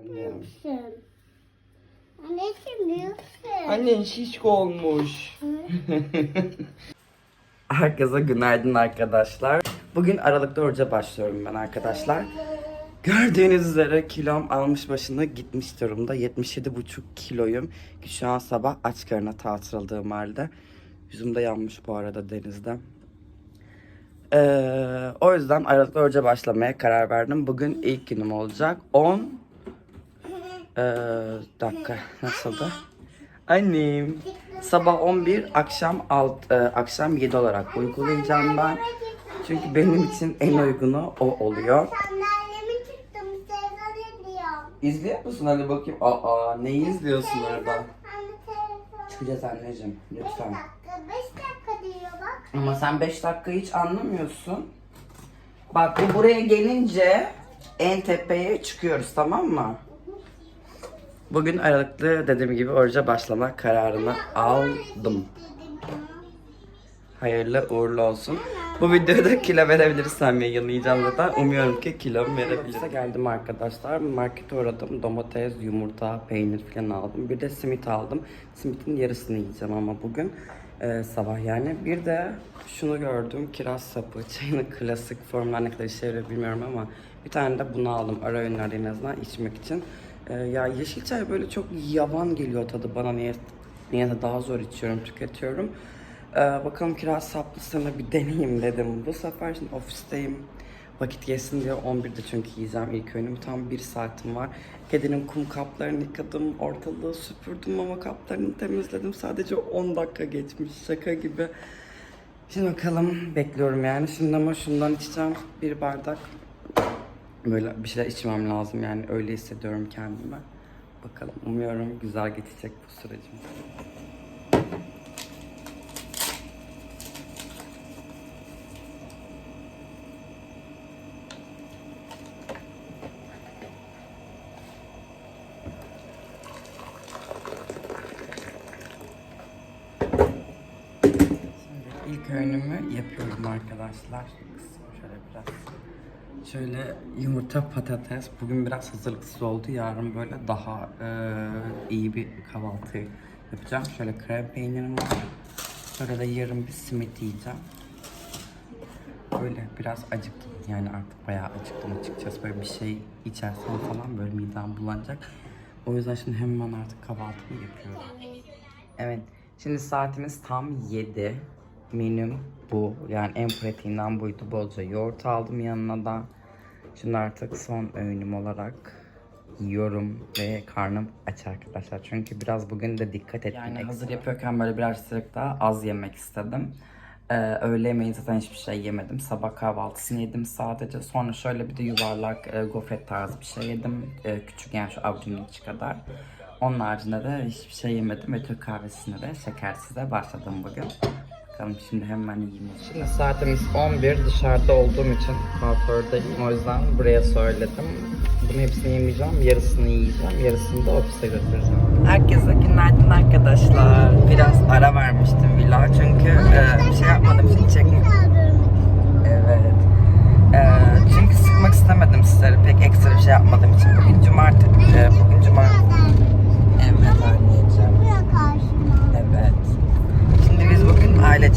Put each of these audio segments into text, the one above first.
Annem. Büyüksün. Anneciğim. Annen şişko olmuş. Herkese günaydın arkadaşlar. Bugün Aralık'ta oruca başlıyorum ben arkadaşlar. Gördüğünüz üzere kilom almış başına gitmiş durumda. 77,5 kiloyum. Ki şu an sabah aç karnına tatil aldığım halde. Yüzüm de yanmış bu arada denizde. Ee, o yüzden Aralık'ta oruca başlamaya karar verdim. Bugün ilk günüm olacak. 10 ee, dakika nasıldı? Annem. Sabah 11, akşam 6, akşam 7 olarak uygulayacağım ben. Çünkü benim için en uygunu o oluyor. İzliyor musun hadi bakayım? Aa, neyi izliyorsun orada? Çıkacağız anneciğim, lütfen. dakika. Beş dakika diyor bak. Ama sen 5 dakika hiç anlamıyorsun. Bak bu buraya gelince en tepeye çıkıyoruz tamam mı? Bugün aralıklı dediğim gibi oruca başlama kararını aldım. Hayırlı uğurlu olsun. Bu videoda kilo verebilirsem yayınlayacağım zaten. Umuyorum ki kilo verebilirim. geldim arkadaşlar. Markete uğradım. Domates, yumurta, peynir falan aldım. Bir de simit aldım. Simitin yarısını yiyeceğim ama bugün. Ee, sabah yani. Bir de şunu gördüm. Kiraz sapı. Çayının klasik formlar ne kadar işe bilmiyorum ama bir tane de bunu aldım. Ara öğünlerde en azından içmek için. Ee, ya yeşil çay böyle çok yavan geliyor tadı bana. Niye, niye daha zor içiyorum, tüketiyorum. Ee, bakalım kiraz saplısını bir deneyeyim dedim. Bu sefer şimdi ofisteyim. Vakit geçsin diye 11'de çünkü yiyeceğim ilk öğünüm. Tam bir saatim var. Kedinin kum kaplarını yıkadım, ortalığı süpürdüm ama kaplarını temizledim. Sadece 10 dakika geçmiş şaka gibi. Şimdi bakalım bekliyorum yani. Şimdi ama şundan içeceğim bir bardak. Böyle bir şeyler içmem lazım yani öyle hissediyorum kendime. Bakalım umuyorum güzel geçecek bu sürecim. Şimdi ilk öğünümü yapıyorum arkadaşlar. Şöyle biraz. Şöyle yumurta patates. Bugün biraz hazırlıksız oldu. Yarın böyle daha e, iyi bir kahvaltı yapacağım. Şöyle krem peynirim var. Sonra da yarın bir simit yiyeceğim. Böyle biraz acıktım. Yani artık bayağı acıktım açıkçası. Böyle bir şey içersem falan böyle midem bulanacak. O yüzden şimdi hemen artık kahvaltımı yapıyorum. Evet. Şimdi saatimiz tam 7. Menüm bu. Yani en pratiğinden buydu. Bolca yoğurt aldım yanına da. Şimdi artık son öğünüm olarak yiyorum ve karnım aç arkadaşlar. Çünkü biraz bugün de dikkat ettim. Yani hazır yapıyorken böyle birazcık daha az yemek istedim. Ee, öğle yemeği zaten hiçbir şey yemedim. Sabah kahvaltısını yedim sadece. Sonra şöyle bir de yuvarlak e, gofret tarzı bir şey yedim. E, küçük yani şu avucumun içi kadar. Onun haricinde de hiçbir şey yemedim ve Türk kahvesine de şekersize başladım bugün. Bakalım şimdi hemen yiyeyim. Şimdi saatimiz 11 dışarıda olduğum için kuafördeyim o yüzden buraya söyledim. Bunu hepsini yemeyeceğim, yarısını yiyeceğim, yarısını da ofise götüreceğim. Herkese günaydın arkadaşlar. Biraz ara vermiştim vlog çünkü e, bir şey yapmadığım için çekmiyorum. Evet. Ee, çünkü sıkmak istemedim sizleri pek ekstra bir şey yapmadığım için. Bugün cumartesi, e, bugün cuma. Evet anneciğim. Buraya karşıma. Evet. Şimdi biz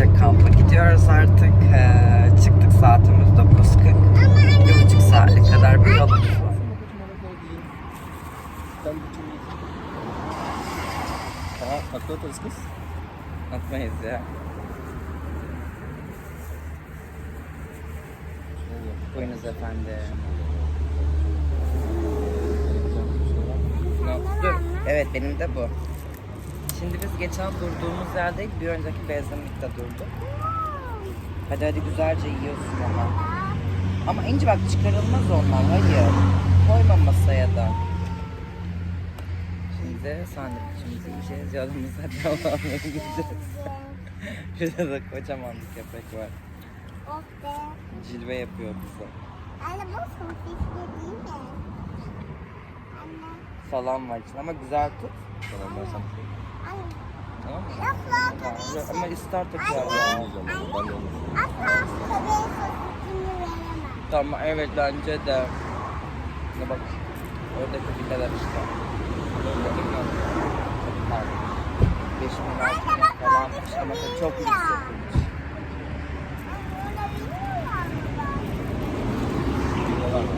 bugün ailecek kampa gidiyoruz artık. Ee, çıktık saatimiz 9.40. Bir buçuk saatlik kadar bir yolumuz var. Takla atarız kız. Atmayız ya. Buyurunuz efendim. Evet benim de bu. Şimdi biz geçen durduğumuz yerde bir önceki benzinlikte durduk. Hadi hadi güzelce yiyorsun ama. Ama ince bak çıkarılmaz onlar hayır. Koyma masaya da. Şimdi sandviçimizi yiyeceğiz. Yolumuza devam edeceğiz. Şurada da kocaman bir köpek var. Oh. Cilve yapıyor bize. Salam var içinde ama güzel tut. Sana Anne. Tamam mı? Değil. Ama ister tut ya. yiyeceğim onu. Ben de onu. Asla köpeğin sosisini veremem. Tamam evet bence de. Ne bak. Oradaki villalar işte. Gördün mü? Bunlar. 5 milyon bak, falanmış oradaki ama çok yüksekmiş. Olsaydı.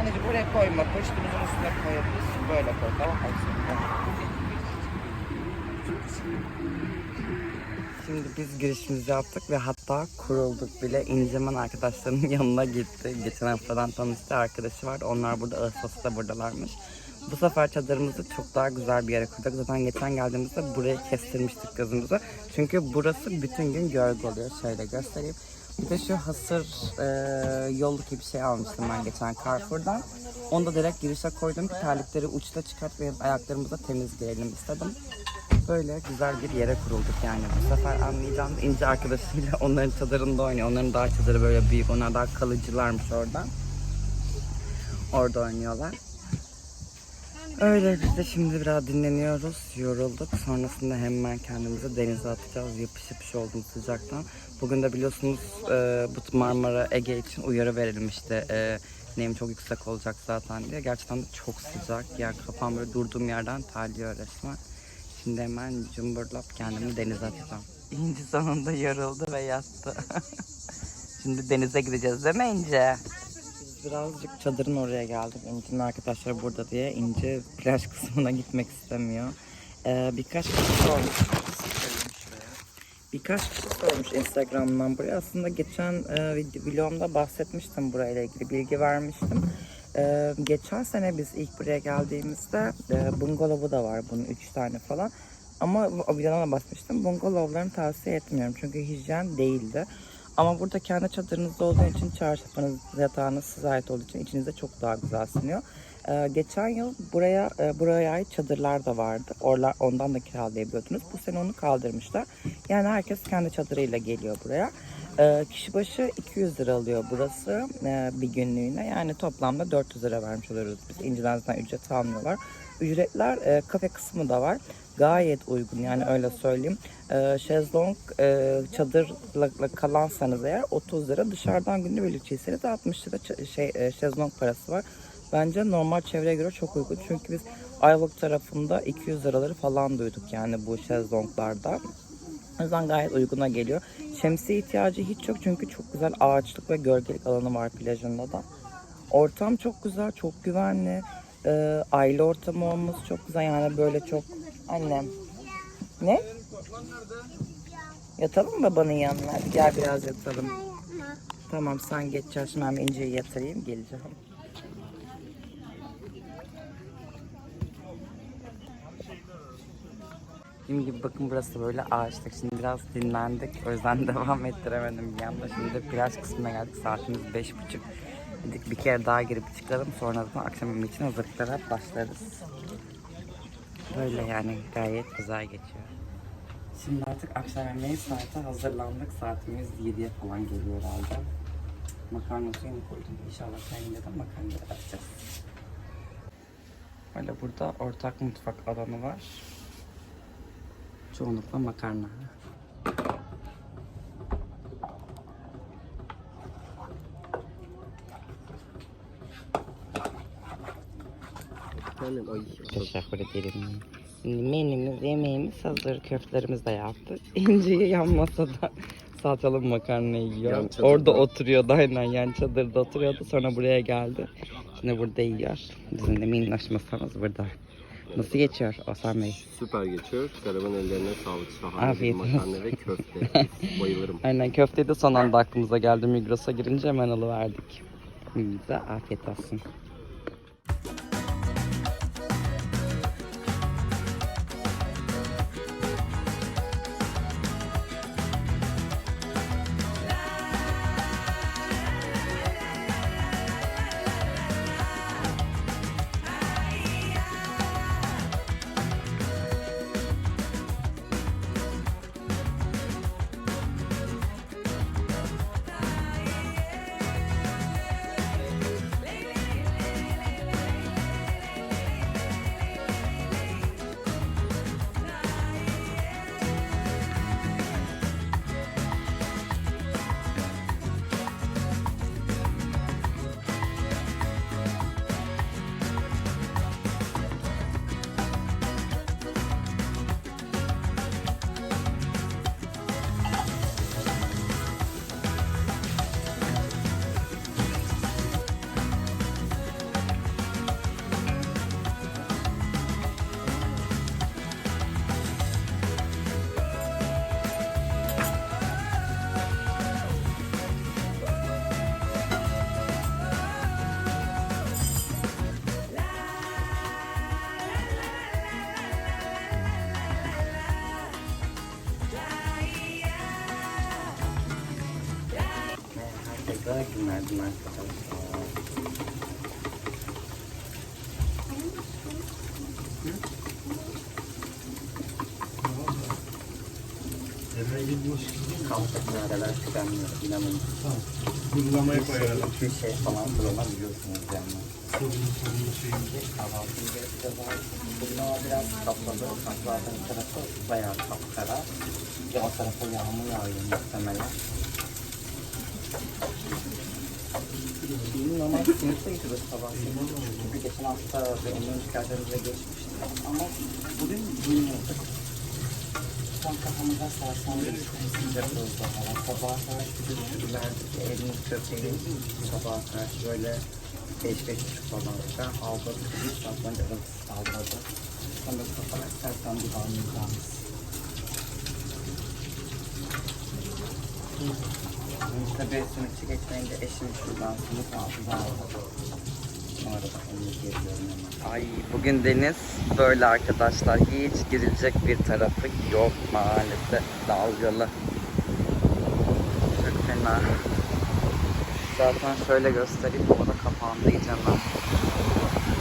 Anneciğim buraya koyma. Poşetimizin üstüne koyabilirsin. Böyle koy tamam mı? Şimdi biz girişimizi yaptık ve hatta kurulduk bile. İnceman arkadaşlarının yanına gitti. Geçen haftadan tanıştı arkadaşı var. Onlar burada Ağustos'ta buradalarmış. Bu sefer çadırımızı çok daha güzel bir yere kurduk. Zaten geçen geldiğimizde burayı kestirmiştik gözümüzü. Çünkü burası bütün gün gölge oluyor. Şöyle göstereyim. Bir de şu hasır e, yolluk gibi bir şey almıştım ben geçen Carrefour'dan. Onu da direkt girişe koydum ki terlikleri uçta çıkart ve ayaklarımıza temiz girelim istedim. Böyle güzel bir yere kurulduk yani. Bu sefer anlayacağım İnce arkadaşıyla onların çadırında oynuyor. Onların daha çadırı böyle büyük. Onlar daha kalıcılarmış oradan. Orada oynuyorlar. Öyle biz de şimdi biraz dinleniyoruz. Yorulduk. Sonrasında hemen kendimizi denize atacağız. Yapış yapış oldum sıcaktan. Bugün de biliyorsunuz e, bu Marmara Ege için uyarı verilmişti. E, nem çok yüksek olacak zaten diye. Gerçekten de çok sıcak. Yani kafam böyle durduğum yerden terliyor resmen. Şimdi hemen cumburlap kendimi denize atacağım. İnci sonunda yoruldu ve yattı. Şimdi denize gideceğiz değil mi İnce? Birazcık çadırın oraya geldik. İnci'nin arkadaşları burada diye. İnci plaj kısmına gitmek istemiyor. Ee, birkaç kişi sormuş. Birkaç kişi sormuş Instagram'dan buraya. Aslında geçen e, vlogumda bahsetmiştim burayla ilgili bilgi vermiştim. E, geçen sene biz ilk buraya geldiğimizde e, bungalovu da var bunun üç tane falan. Ama o videodan da bahsetmiştim. Bungalovlarını tavsiye etmiyorum çünkü hijyen değildi. Ama burada kendi çadırınızda olduğu için çarşafınız, yatağınız size ait olduğu için içinizde çok daha güzel siniyor. Ee, geçen yıl buraya e, buraya ait çadırlar da vardı. Orlar, ondan da kiralayabiliyordunuz. Bu sene onu kaldırmışlar. Yani herkes kendi çadırıyla geliyor buraya. Ee, kişi başı 200 lira alıyor burası e, bir günlüğüne. Yani toplamda 400 lira vermiş oluyoruz. Biz İnci'den zaten ücret almıyorlar. Ücretler e, kafe kısmı da var. Gayet uygun yani öyle söyleyeyim. E, şezlong e, çadırla kalansanız eğer 30 lira. Dışarıdan günübirlikçiyseniz 60 lira şey, e, şezlong parası var. Bence normal çevreye göre çok uygun. Çünkü biz Ayvalık tarafında 200 liraları falan duyduk yani bu şezlonglarda. O yüzden gayet uyguna geliyor. Şemsiye ihtiyacı hiç yok çünkü çok güzel ağaçlık ve gölgelik alanı var plajında da. Ortam çok güzel, çok güvenli. Ee, aile ortamı olması çok güzel yani böyle çok... Annem. Ne? Yatalım mı babanın yanına? Gel biraz yatalım. Tamam sen geç ben İnce'yi yatırayım geleceğim. Dediğim gibi bakın burası böyle ağaçlık. Şimdi biraz dinlendik. O yüzden devam ettiremedim bir anda. Şimdi plaj kısmına geldik. Saatimiz beş buçuk. Dedik bir kere daha girip çıkalım. Sonra da akşam için hazırlıklara başlarız. Böyle yani gayet güzel geçiyor. Şimdi artık akşam yemeği saate hazırlandık. Saatimiz 7'ye falan geliyor herhalde. Makarna suyunu koydum. İnşallah kendine de makarna yapacağız. Böyle burada ortak mutfak alanı var. Çoğunlukla makarna. Efendim, ay. Teşekkür ederim. Şimdi menümüz, yemeğimiz hazır. Köftelerimiz de yaptık. İnceyi yan masada salçalı makarna yiyor. Orada oturuyordu aynen yan çadırda oturuyordu. Sonra buraya geldi. Şimdi burada yiyor. Bizim de minnoş masamız burada. Nasıl geçiyor Osman Bey? Süper geçiyor. Karavan ellerine sağlık. Şahane Afiyet olsun. makarna ve köfte. Bayılırım. Aynen köfteyi de son anda aklımıza geldi. Migros'a girince hemen alıverdik. Bize afiyet olsun. Günaydın arkadaşlar. Kalkıp nereler tükenmiyor. İnanın. Kurulamaya koyarım. Bir şey falan kullanabiliyorsunuz yani. Sorun sorun şeyin. Kahvaltıyı artık. Bugün hava biraz kapalı. Zaten tarafı bayağı kapkara. Ve o tarafa yağmur yağıyor muhtemelen. Benim normal sınıfta gidiyoruz sabah. Çünkü geçen hafta ve onların şikayetlerimize geçmişti. Ama bugün bilmiyorduk. Son kafamıza sarsandı sıcak oldu hava. Sabaha karşı bir sürülerdik. Elimiz köpeği. Sabaha karşı böyle beş beş buçuk falan. Ben aldadım. Bir saat önce ıvıs aldadım. Sonra kafalar sersen bir almayacağımız. İşte bir sınıfçı geçmeyince eşim şuradan hemen. Ay bugün deniz böyle arkadaşlar. Hiç girilecek bir tarafı yok maalesef. Dalgalı. Çok fena. Zaten şöyle göstereyim. Hava da kapandı iyice ben.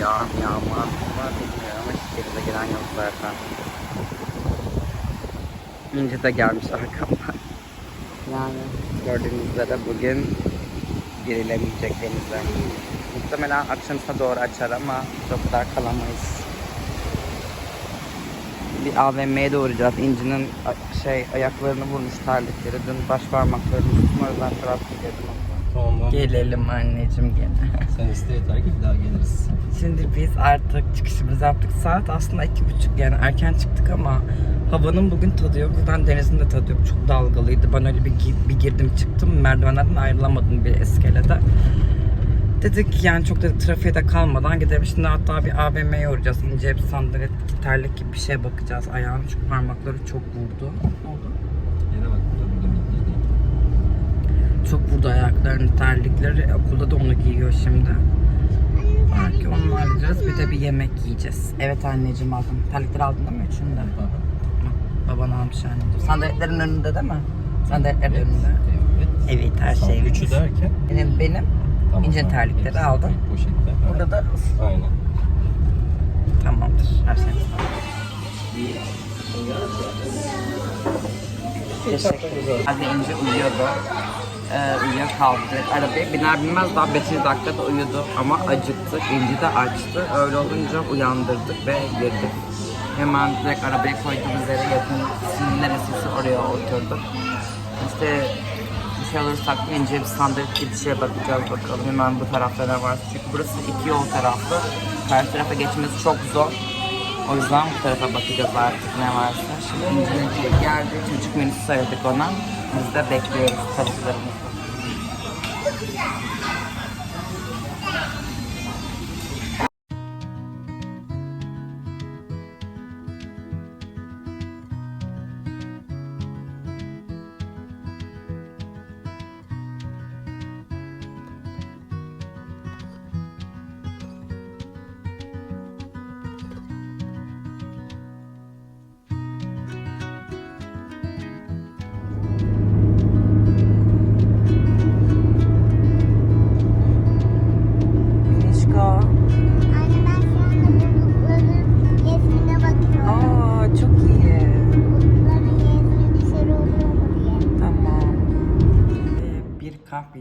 Yağan yağmur var bilmiyorum ama hiç denize giren yok zaten. İnci de gelmiş arkamdan. Yani gördüğünüz üzere bugün girilemeyecek denize. Muhtemelen akşamsa doğru açar ama çok kadar kalamayız. Bir AVM'ye de uğrayacağız. İnci'nin şey ayaklarını vurmuş terlikleri. Dün baş parmaklarını. O yüzden taraf. Tamam. Gelelim anneciğim gel. Sen iste yeter ki bir daha geliriz. Şimdi biz artık çıkışımızı yaptık. Saat aslında iki buçuk yani erken çıktık ama havanın bugün tadı yok. Zaten denizin de tadı yok. Çok dalgalıydı. Ben öyle bir, bir girdim çıktım. Merdivenlerden ayrılamadım bir iskelede. Dedik yani çok da trafiğe de kalmadan gidelim. Şimdi hatta bir AVM'ye uğrayacağız. İnce bir sandalet, terlik gibi bir şeye bakacağız. Ayağını çünkü parmakları çok vurdu. Ne oldu? Yine bak burada burada midye değil. Çok vurdu ayaklarını terlikleri. Okulda da onu giyiyor şimdi. Belki onu alacağız. Bir de bir yemek yiyeceğiz. Evet anneciğim aldım. Terlikleri aldın değil mi? Üçünü de. Baban almış anneciğim. Sandaletlerin önünde değil mi? Sandaletlerin önünde. Evet. Evet her şey. Üçü derken. Benim, benim Tamam, ince tamam. terlikleri Hepsi aldım. Poşette. Burada da Aynen. tamamdır. Her şey. Teşekkür Az önce uyuyordu. Ee, uyuyakaldı. Direkt arabaya biner binmez daha 5. dakikada uyudu ama acıktık. İnci de açtı. Öyle olunca uyandırdık ve girdik. Hemen direkt arabaya koyduğumuz yere yakın neresiyse oraya oturduk. İşte bir şey olursak ince bir sandalye gibi bir şeye bakacağız bakalım. Hemen bu tarafta ne var? Çünkü burası iki yol taraflı. Karşı tarafa geçmesi çok zor. O yüzden bu tarafa bakacağız artık ne varsa. Şimdi İnci'nin geldi. Çocuk menüsü söyledik ona. De bekliyoruz tavuklarımızı.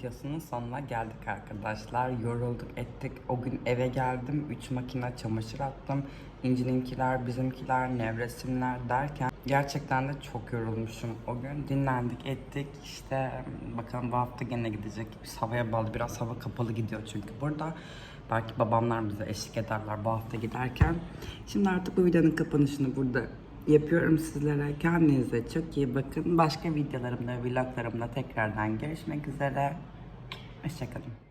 Videosunun sonuna geldik arkadaşlar. Yorulduk ettik. O gün eve geldim. 3 makine çamaşır attım. İncininkiler, bizimkiler, nevresimler derken gerçekten de çok yorulmuşum. O gün dinlendik, ettik. İşte bakalım bu hafta gene gidecek. Biz havaya bağlı. Biraz hava kapalı gidiyor çünkü burada. Belki babamlar bize eşlik ederler bu hafta giderken. Şimdi artık bu videonun kapanışını burada yapıyorum sizlere. Kendinize çok iyi bakın. Başka videolarımda, vloglarımda tekrardan görüşmek üzere. Hoşçakalın.